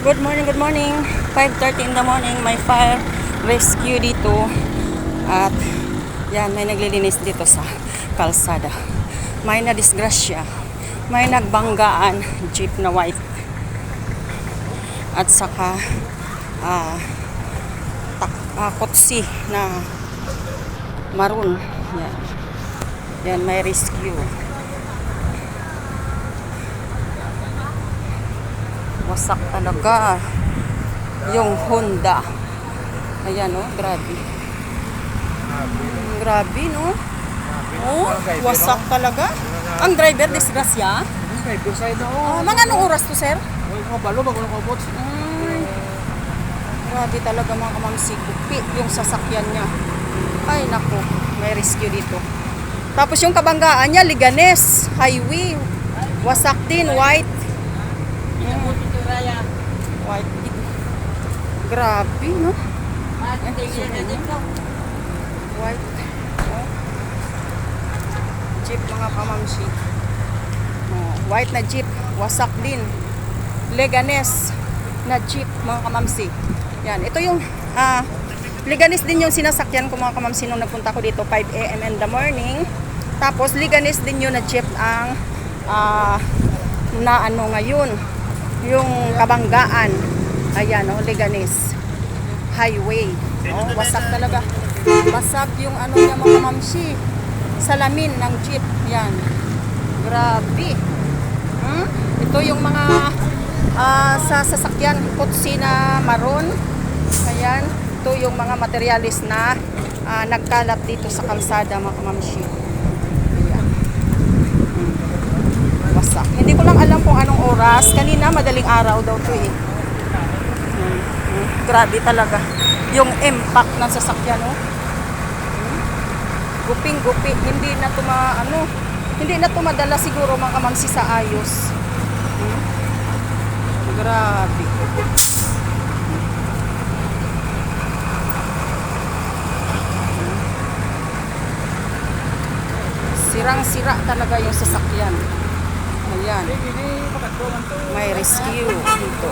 Good morning, good morning. 5.30 in the morning, may fire rescue dito. At yan, may naglilinis dito sa kalsada. May nadisgrasya. May nagbanggaan, jeep na white. At saka, ah, tak, ah, kotsi na maroon. Yan. Yan, may rescue. Wasak talaga. Yung Honda. Ayan, oh, grabe. Grabe, no? Oh, wasak talaga. Ang driver, disgrasya. Ah, oh. mga anong oras to, sir? Mga balo bago nang kabot. Grabe talaga mga kamamsi. Kupi yung sasakyan niya. Ay, naku. May rescue dito. Tapos yung kabanggaan niya, Liganes, Highway. Wasak din. White. Grabe, no? White. Jeep mga kamamsi. Oh, white na jeep. Wasak din. Leganes na jeep mga kamamsi. Yan. Ito yung ah, Leganes din yung sinasakyan ko mga kamamsi nung nagpunta ko dito 5 a.m. in the morning. Tapos Leganes din yun na jeep ang ah, na ano ngayon yung kabanggaan. Ayan oh, Leganes highway. Oh, wasak talaga. Basag yung ano niya mga mamsi. Salamin ng jeep. Yan. Grabe. Hmm? Ito yung mga ah, sa sasakyan kutsi na maroon. Ayan. Ito yung mga materialis na ah, nagkalat dito sa kalsada mga kamamsi. Ayan. Hmm. Wasak. Hindi ko lang alam kung anong oras. Kanina madaling araw daw to eh. Hmm. Hmm. Grabe talaga. Yung impact ng sasakyan, oh. Hmm. Guping-gupi. Hindi na tuma, ano, hindi na tumadala siguro mga kamamsi sa ayos. Hmm. Grabe. Sirang-sira talaga yung sasakyan. Ayan. May rescue dito.